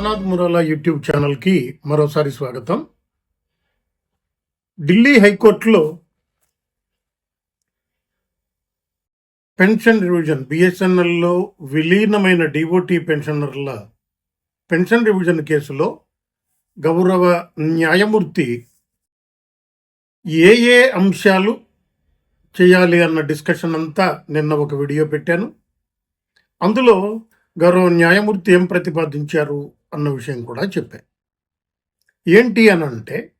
Bholanath మురాలా YouTube ఛానల్కి మరోసారి స్వాగతం. ఢిల్లీ హైకోర్టులో పెన్షన్ రివిజన్ బిఎస్ఎన్ఎల్లో విలీనమైన డిఓటి పెన్షనర్ల పెన్షన్ రివిజన్ కేసులో గౌరవ న్యాయమూర్తి ఏ ఏ అంశాలు చేయాలి అన్న డిస్కషన్ అంతా నిన్న ఒక వీడియో పెట్టాను. అందులో గౌరవ న్యాయమూర్తి ఏం ప్రతిపాదించారు? అన్న విషయం కూడా చెప్పా. ఏంటి అని అంటే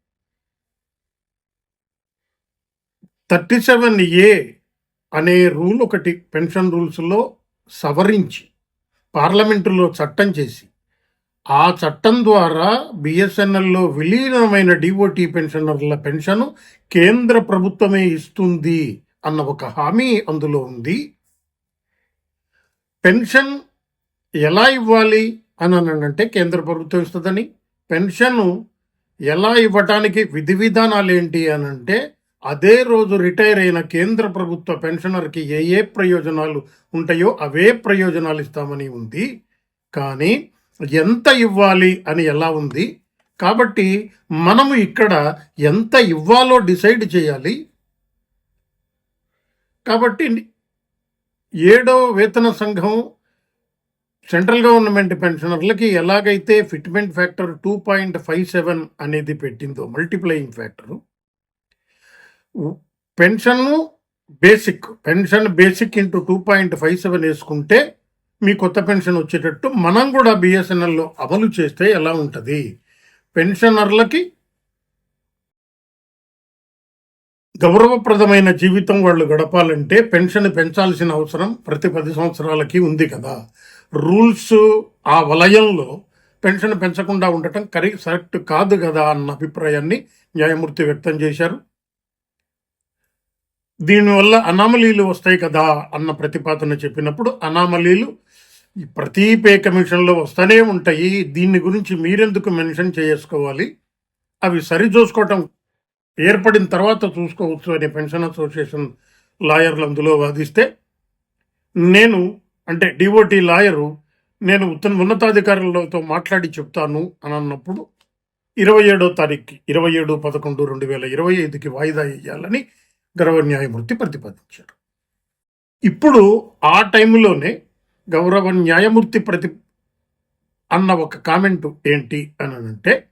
థర్టీ సెవెన్ ఏ అనే రూల్ ఒకటి పెన్షన్ రూల్స్లో సవరించి పార్లమెంటులో చట్టం చేసి ఆ చట్టం ద్వారా బిఎస్ఎన్ఎల్లో విలీనమైన డిఓటి పెన్షనర్ల పెన్షన్ కేంద్ర ప్రభుత్వమే ఇస్తుంది అన్న ఒక హామీ అందులో ఉంది. పెన్షన్ ఎలా ఇవ్వాలి? అని అంటే కేంద్ర ప్రభుత్వం ఇస్తుందని పెన్షన్ ఎలా ఇవ్వటానికి విధి విధానాలు ఏంటి అని అంటే అదే రోజు రిటైర్ అయిన కేంద్ర ప్రభుత్వ పెన్షనర్కి ఏ ఏ ప్రయోజనాలు ఉంటాయో అవే ప్రయోజనాలు ఇస్తామని ఉంది. కానీ ఎంత ఇవ్వాలి అని ఎలా ఉంది? కాబట్టి మనము ఇక్కడ ఎంత ఇవ్వాలో డిసైడ్ చేయాలి. కాబట్టి ఏడో వేతన సంఘం సెంట్రల్ గవర్నమెంట్ పెన్షనర్లకి ఎలాగైతే fitment factor two point five seven అనేది పెట్టిందో multiplying factor pension basic pension basic into two point five seven వేసుకుంటే మీ కొత్త పెన్షన్ వచ్చేటట్టు మనం కూడా బిఎస్ఎన్ఎల్లో అమలు చేస్తే ఎలా ఉంటుంది? పెన్షనర్లకి గౌరవప్రదమైన జీవితం వాళ్ళు గడపాలంటే పెన్షన్ పెంచాల్సిన అవసరం ప్రతి పది సంవత్సరాలకి ఉంది కదా. రూల్స్ ఆ వలయంలో పెన్షన్ పెంచకుండా ఉండటం కరెక్ట్ కరెక్ట్ కాదు కదా అన్న అభిప్రాయాన్ని న్యాయమూర్తి వ్యక్తం చేశారు. దీనివల్ల అనామలీలు వస్తాయి కదా అన్న ప్రతిపాదన చెప్పినప్పుడు అనామలీలు ప్రతి పే కమిషన్లో వస్తూనే ఉంటాయి. దీని గురించి మీరెందుకు మెన్షన్ చేసుకోవాలి? అవి సరిచూసుకోవటం ఏర్పడిన తర్వాత చూసుకోవచ్చు అనే పెన్షన్ అసోసియేషన్ లాయర్లు అందులో వాదిస్తే నేను అంటే డిఓటి లాయరు నేను ఉత్తమ ఉన్నతాధికారులతో మాట్లాడి చెప్తాను అని అన్నప్పుడు ఇరవై ఏడో తారీఖుకి ఇరవై ఏడు పదకొండు రెండు వేల ఇరవై ఐదుకి వాయిదా వేయాలని గౌరవ న్యాయమూర్తి ప్రతిపాదించారు. ఇప్పుడు ఆ టైంలోనే గౌరవ న్యాయమూర్తి ప్రతి అన్న ఒక కామెంట్ ఏంటి అని అంటే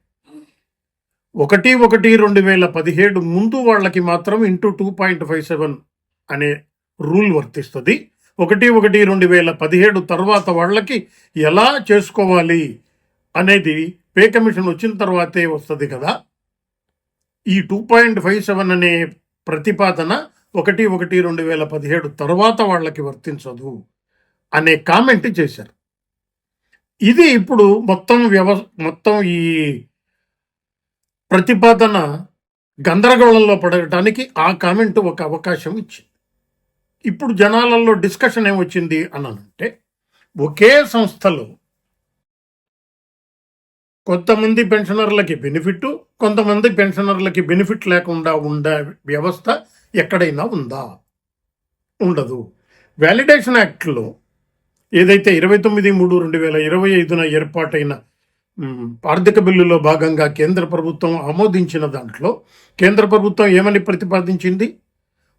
ఒకటి ఒకటి రెండు వేల పదిహేడు ముందు వాళ్ళకి మాత్రం into two point five seven అనే రూల్ వర్తిస్తుంది. ఒకటి ఒకటి రెండు వేల పదిహేడు తర్వాత వాళ్ళకి ఎలా చేసుకోవాలి అనేది పే కమిషన్ వచ్చిన తర్వాతే వస్తుంది కదా. ఈ టూ పాయింట్ ఫైవ్ సెవెన్ అనే ప్రతిపాదన ఒకటి ఒకటి రెండు వేల పదిహేడు తర్వాత వాళ్ళకి వర్తించదు అనే కామెంట్ చేశారు. ఇది ఇప్పుడు మొత్తం వ్యవ మొత్తం ఈ ప్రతిపాదన గందరగోళంలో పడటానికి ఆ కామెంట్ ఒక అవకాశం ఇచ్చింది. ఇప్పుడు జనాలలో డిస్కషన్ ఏమొచ్చింది అని ఒకే సంస్థలో కొంతమంది పెన్షనర్లకి బెనిఫిట్ కొంతమంది పెన్షనర్లకి బెనిఫిట్ లేకుండా ఉండే వ్యవస్థ ఎక్కడైనా ఉందా? ఉండదు. వ్యాలిడేషన్ యాక్ట్లో ఏదైతే ఇరవై తొమ్మిది మూడు రెండు వేల ఇరవై ఐదున ఏర్పాటైన ఆర్థిక బిల్లులో భాగంగా కేంద్ర ప్రభుత్వం ఆమోదించిన దాంట్లో కేంద్ర ప్రభుత్వం ఏమని ప్రతిపాదించింది?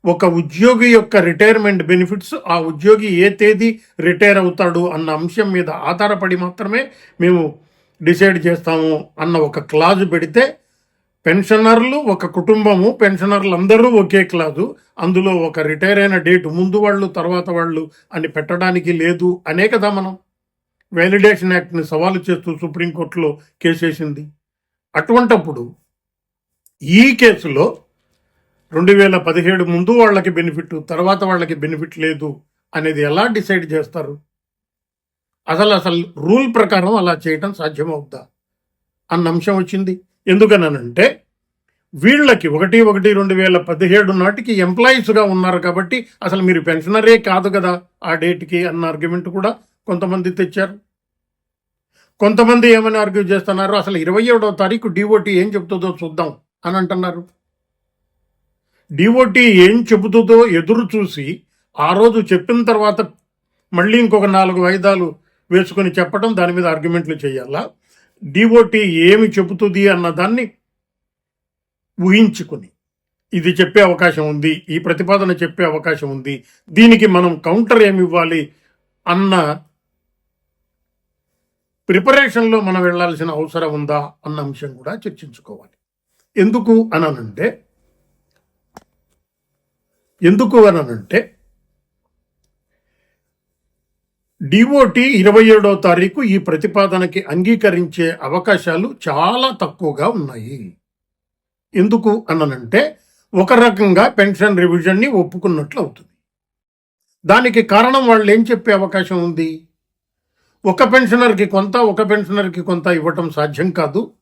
ఒక ఉద్యోగి యొక్క రిటైర్మెంట్ బెనిఫిట్స్ ఆ ఉద్యోగి ఏ తేదీ రిటైర్ అవుతాడు అన్న అంశం మీద ఆధారపడి మాత్రమే మేము డిసైడ్ చేస్తాము అన్న ఒక క్లాజు పెడితే పెన్షనర్లు ఒక కుటుంబము పెన్షనర్లు అందరూ ఒకే క్లాజు అందులో ఒక రిటైర్ అయిన డేట్ ముందు వాళ్ళు తర్వాత వాళ్ళు అని పెట్టడానికి లేదు అనే కదా మనం. వ్యాలిడేషన్ యాక్ట్ని సవాలు చేస్తూ సుప్రీంకోర్టులో కేసేసింది. అటువంటప్పుడు ఈ కేసులో రెండు వేల పదిహేడు ముందు వాళ్ళకి బెనిఫిట్ తర్వాత వాళ్ళకి బెనిఫిట్ లేదు అనేది ఎలా డిసైడ్ చేస్తారు? అసలు అసలు రూల్ ప్రకారం అలా చేయటం సాధ్యమవుద్దా? అన్న అంశం వచ్చింది. ఎందుకనంటే వీళ్ళకి ఒకటి ఒకటి రెండు వేల పదిహేడు నాటికి ఎంప్లాయీస్గా ఉన్నారు కాబట్టి అసలు మీరు పెన్షనరే కాదు కదా ఆ డేట్కి అన్న ఆర్గ్యుమెంట్ కూడా కొంతమంది తెచ్చారు. కొంతమంది ఏమని ఆర్గ్యూ చేస్తున్నారు? అసలు ఇరవై ఏడవ తారీఖు డిఓటి ఏం చెప్తుందో చూద్దాం అని అంటున్నారు. డిఓటి ఏం చెబుతుందో ఎదురు చూసి ఆ రోజు చెప్పిన తర్వాత మళ్ళీ ఇంకొక నాలుగు వాయిదాలు వేసుకొని చెప్పడం దాని మీద ఆర్గ్యుమెంట్లు చేయాలా? డిఓటి ఏమి చెబుతుంది అన్న దాన్ని ఊహించుకుని ఇది చెప్పే అవకాశం ఉంది ఈ ప్రతిపాదన చెప్పే అవకాశం ఉంది దీనికి మనం కౌంటర్ ఏమి ఇవ్వాలి అన్న ప్రిపరేషన్లో మనం వెళ్ళాల్సిన అవసరం ఉందా అన్న అంశం కూడా చర్చించుకోవాలి. ఎందుకు అనంటే ఎందుకు అనంటే డిఓటి ఇరవై ఏడో తారీఖు ఈ ప్రతిపాదనకి అంగీకరించే అవకాశాలు చాలా తక్కువగా ఉన్నాయి. ఎందుకు అనంటే ఒక రకంగా పెన్షన్ రివిజన్ని ఒప్పుకున్నట్లు అవుతుంది. దానికి కారణం వాళ్ళు ఏం చెప్పే అవకాశం ఉంది? ఒక పెన్షనర్కి కొంత ఒక పెన్షనర్కి కొంత ఇవ్వటం సాధ్యం కాదు.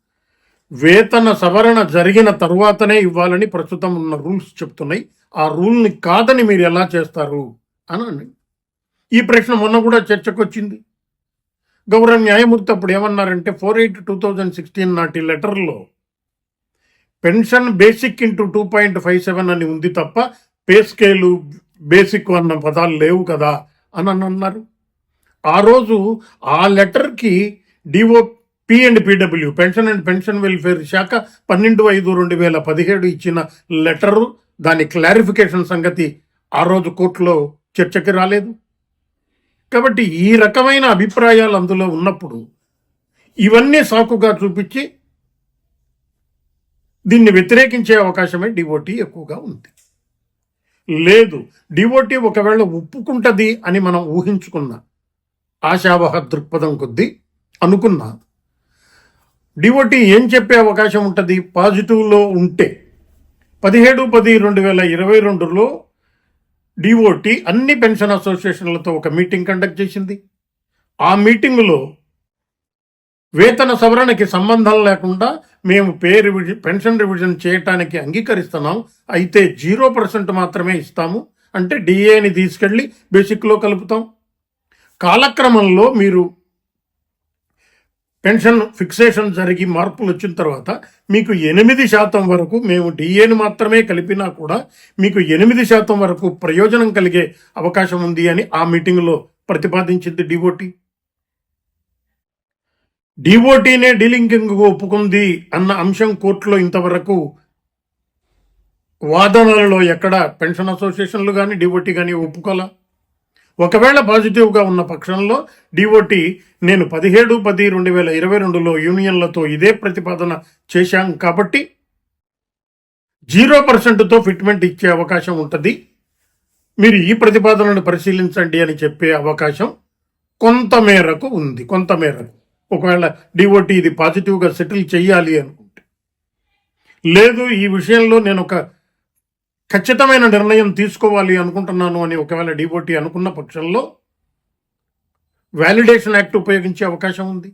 వేతన సవరణ జరిగిన తరువాతనే ఇవ్వాలని ప్రస్తుతం ఉన్న రూల్స్ చెప్తున్నాయి. ఆ రూల్ని కాదని మీరు ఎలా చేస్తారు? అని ఈ ప్రశ్న మొన్న కూడా చర్చకు వచ్చింది. గౌరవ న్యాయమూర్తి అప్పుడు ఏమన్నారంటే four eight two thousand sixteen నాటి లెటర్లో pension basic into two point five seven అని ఉంది తప్ప పే స్కేలు బేసిక్ అన్న పదాలు లేవు కదా అని అని అన్నారు. ఆ రోజు ఆ లెటర్కి D O P and P W pension and pension welfare శాఖ పన్నెండు ఐదు రెండు వేల పదిహేడు ఇచ్చిన లెటరు దాని క్లారిఫికేషన్ సంగతి ఆ రోజు కోర్టులో చర్చకి రాలేదు. కాబట్టి ఈ రకమైన అభిప్రాయాలు అందులో ఉన్నప్పుడు ఇవన్నీ సాకుగా చూపించి దీన్ని వ్యతిరేకించే అవకాశమే డివోటీ ఎక్కువగా ఉంది. లేదు డివోటీ ఒకవేళ ఒప్పుకుంటుంది అని మనం ఊహించుకున్న ఆశావహ దృక్పథం కొద్దీ అనుకున్నా డిఓటి ఏం చెప్పే అవకాశం ఉంటుంది? పాజిటివ్లో ఉంటే. పదిహేడు పది రెండు వేల ఇరవై రెండులో డిఓటి అన్ని పెన్షన్ అసోసియేషన్లతో ఒక మీటింగ్ కండక్ట్ చేసింది. ఆ మీటింగులో వేతన సవరణకి సంబంధం లేకుండా మేము పే రివిజన్ పెన్షన్ రివిజన్ చేయటానికి అంగీకరిస్తున్నాం. అయితే జీరో పర్సెంట్ మాత్రమే ఇస్తాము. అంటే డిఏని తీసుకెళ్ళి బేసిక్లో కలుపుతాం. కాలక్రమంలో మీరు పెన్షన్ ఫిక్సేషన్ జరిగి మార్పులు వచ్చిన తర్వాత మీకు ఎనిమిది శాతం వరకు మేము డిఏని మాత్రమే కలిపినా కూడా మీకు ఎనిమిది శాతం వరకు ప్రయోజనం కలిగే అవకాశం ఉంది అని ఆ మీటింగ్లో ప్రతిపాదించింది డిఓటి. డిఓటీనే డీలింకింగ్ ఒప్పుకుంది అన్న అంశం కోర్టులో ఇంతవరకు వాదనలలో ఎక్కడ పెన్షన్ అసోసియేషన్లు కానీ డిఓటీ కానీ ఒప్పుకోలే? ఒకవేళ పాజిటివ్గా ఉన్న పక్షంలో డిఓటి నేను పదిహేడు పది రెండు వేల ఇరవై రెండులో యూనియన్లతో ఇదే ప్రతిపాదన చేశాం కాబట్టి జీరో పర్సెంట్తో ఫిట్మెంట్ ఇచ్చే అవకాశం ఉంటుంది. మీరు ఈ ప్రతిపాదనను పరిశీలించండి అని చెప్పే అవకాశం కొంతమేరకు ఉంది కొంతమేరకు. ఒకవేళ డిఓటి ఇది పాజిటివ్గా సెటిల్ చేయాలి అనుకుంటే. లేదు ఈ విషయంలో నేను ఒక ఖచ్చితమైన నిర్ణయం తీసుకోవాలి అనుకుంటున్నాను అని ఒకవేళ డిఓటి అనుకున్న పక్షంలో వ్యాలిడేషన్ యాక్ట్ ఉపయోగించే అవకాశం ఉంది.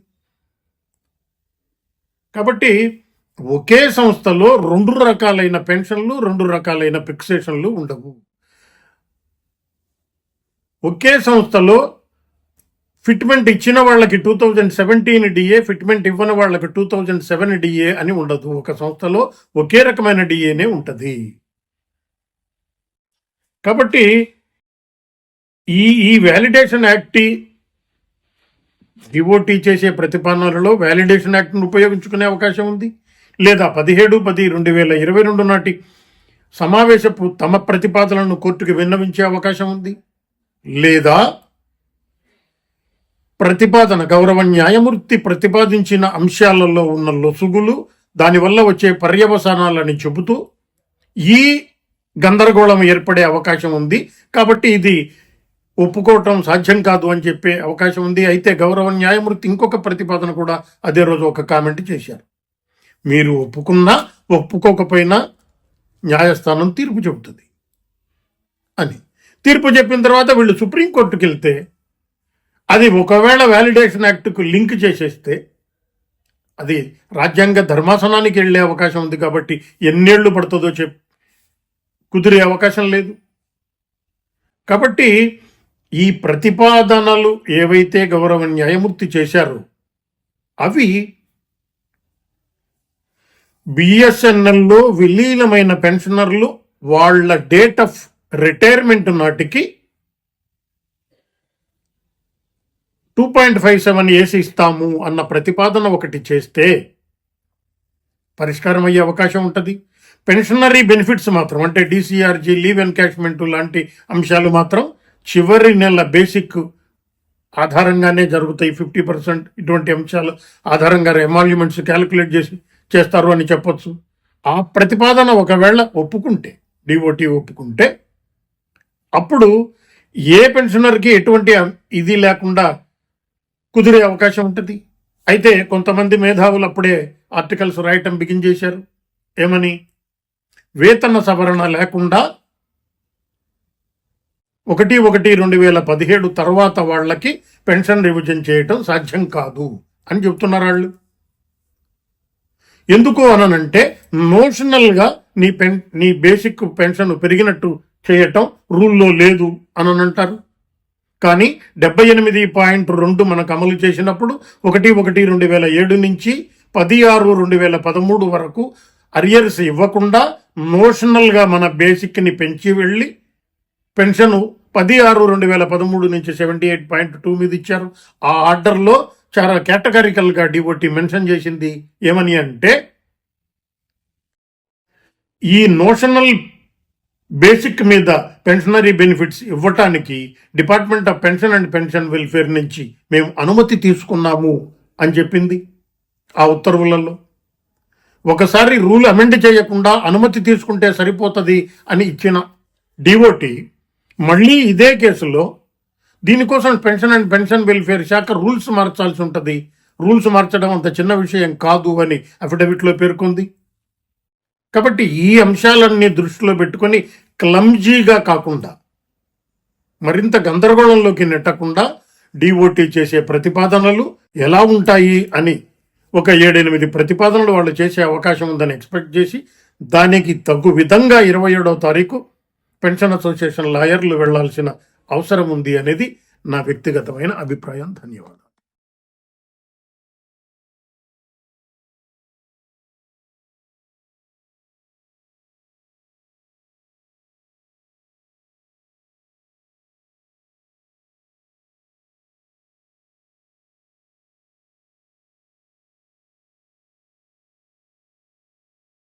కాబట్టి ఒకే సంస్థలో రెండు రకాలైన పెన్షన్లు రెండు రకాలైన ఫిక్సేషన్లు ఉండవు. ఒకే సంస్థలో ఫిట్మెంట్ ఇచ్చిన వాళ్ళకి two thousand seventeen D A fitment ఇవ్వని వాళ్ళకి టూ థౌజండ్ సెవెన్ డిఏ అని ఉండదు. ఒక సంస్థలో ఒకే రకమైన డిఏనే ఉంటుంది. కాబట్టి ఈ ఈ వ్యాలిడేషన్ యాక్ట్ డివోటీ చేసే ప్రతిపాదనలలో వ్యాలిడేషన్ యాక్ట్ను ఉపయోగించుకునే అవకాశం ఉంది. లేదా పదిహేడు పది రెండు వేల ఇరవై రెండు నాటి సమావేశపు తమ ప్రతిపాదనలను కోర్టుకు విన్నవించే అవకాశం ఉంది. లేదా ప్రతిపాదన గౌరవ న్యాయమూర్తి ప్రతిపాదించిన అంశాలలో ఉన్న లొసుగులు దానివల్ల వచ్చే పర్యవసానాలని చెబుతూ ఈ గందరగోళం ఏర్పడే అవకాశం ఉంది. కాబట్టి ఇది ఒప్పుకోవటం సాధ్యం కాదు అని చెప్పే అవకాశం ఉంది. అయితే గౌరవ న్యాయమూర్తి ఇంకొక ప్రతిపాదన కూడా అదే రోజు ఒక కామెంట్ చేశారు. మీరు ఒప్పుకున్నా ఒప్పుకోకపోయినా న్యాయస్థానం తీర్పు చెబుతుంది అని. తీర్పు చెప్పిన తర్వాత వీళ్ళు సుప్రీంకోర్టుకి వెళ్తే అది ఒకవేళ వ్యాలిడేషన్ యాక్ట్కు లింక్ చేసేస్తే అది రాజ్యాంగ ధర్మాసనానికి వెళ్ళే అవకాశం ఉంది కాబట్టి ఎన్నేళ్ళు పడుతుందో చెప్ కుదిరే అవకాశం లేదు. కాబట్టి ఈ ప్రతిపాదనలు ఏవైతే గౌరవ న్యాయమూర్తి చేశారో అవి బిఎస్ఎన్ఎల్లో విలీనమైన పెన్షనర్లు వాళ్ళ డేట్ ఆఫ్ రిటైర్మెంట్ నాటికి two point five seven A C ఇస్తాము అన్న ప్రతిపాదన ఒకటి చేస్తే పరిష్కారం అయ్యే అవకాశం ఉంటుంది. పెన్షనరీ బెనిఫిట్స్ మాత్రం అంటే డిసిఆర్జీ లీవ్ ఎన్కాష్మెంట్ లాంటి అంశాలు మాత్రం చివరి నెల బేసిక్ ఆధారంగానే జరుగుతాయి. ఫిఫ్టీ పర్సెంట్ ఇటువంటి అంశాలు ఆధారంగా ఎమాల్యుమెంట్స్ క్యాలిక్యులేట్ చేసి చేస్తారు అని చెప్పొచ్చు. ఆ ప్రతిపాదన ఒకవేళ ఒప్పుకుంటే డిఓటీ ఒప్పుకుంటే అప్పుడు ఏ పెన్షనర్కి ఎటువంటి ఇది లేకుండా కుదిరే అవకాశం ఉంటుంది? అయితే కొంతమంది మేధావులు అప్పుడే ఆర్టికల్స్ రాయటం బిగిన్ చేశారు. ఏమని? వేతన సవరణ లేకుండా ఒకటి ఒకటి రెండు వేల పదిహేడు తర్వాత వాళ్ళకి పెన్షన్ రివిజన్ చేయటం సాధ్యం కాదు అని చెప్తున్నారు వాళ్ళు. ఎందుకు అననంటే నోషనల్గా నీ పెన్ నీ బేసిక్ పెన్షన్ పెరిగినట్టు చేయటం రూల్లో లేదు అని అంటారు కానీ డెబ్బై ఎనిమిది పాయింట్ రెండు మనకు అమలు చేసినప్పుడు ఒకటి ఒకటి రెండు వేల ఏడు నుంచి పది ఆరు రెండు వేల పదమూడు వరకు అరియర్స్ ఇవ్వకుండా నోషనల్గా మన బేసిక్ని పెంచి వెళ్ళి పెన్షన్ పది ఆరు రెండు వేల పదమూడు నుంచి సెవెంటీ ఎయిట్ పాయింట్ టూ మీద ఇచ్చారు. ఆ ఆర్డర్లో చాలా కేటగారికల్గా డిఓటి మెన్షన్ చేసింది ఏమని అంటే ఈ నోషనల్ బేసిక్ మీద పెన్షనరీ బెనిఫిట్స్ ఇవ్వటానికి department of pension and pension welfare నుంచి మేము అనుమతి తీసుకున్నాము అని చెప్పింది. ఆ ఉత్తర్వులలో ఒకసారి రూల్ అమెండ్ చేయకుండా అనుమతి తీసుకుంటే సరిపోతుంది అని ఇచ్చిన డిఓటి మళ్ళీ ఇదే కేసులో దీనికోసం పెన్షన్ అండ్ పెన్షన్ వెల్ఫేర్ శాఖ రూల్స్ మార్చాల్సి ఉంటుంది. రూల్స్ మార్చడం అంత చిన్న విషయం కాదు అని అఫిడవిట్లో పేర్కొంది. కాబట్టి ఈ అంశాలన్నీ దృష్టిలో పెట్టుకొని క్లమ్జీగా కాకుండా మరింత గందరగోళంలోకి నెట్టకుండా డిఓటి చేసే ప్రతిపాదనలు ఎలా ఉంటాయి అని ఒక ఏడెనిమిది ప్రతిపాదనలు వాళ్ళు చేసే అవకాశం ఉందని ఎక్స్పెక్ట్ చేసి దానికి తగు విధంగా ఇరవై ఏడవ తారీఖు పెన్షన్ అసోసియేషన్ లాయర్లు వెళ్ళాల్సిన అవసరం ఉంది అనేది నా వ్యక్తిగతమైన అభిప్రాయం. ధన్యవాదాలు.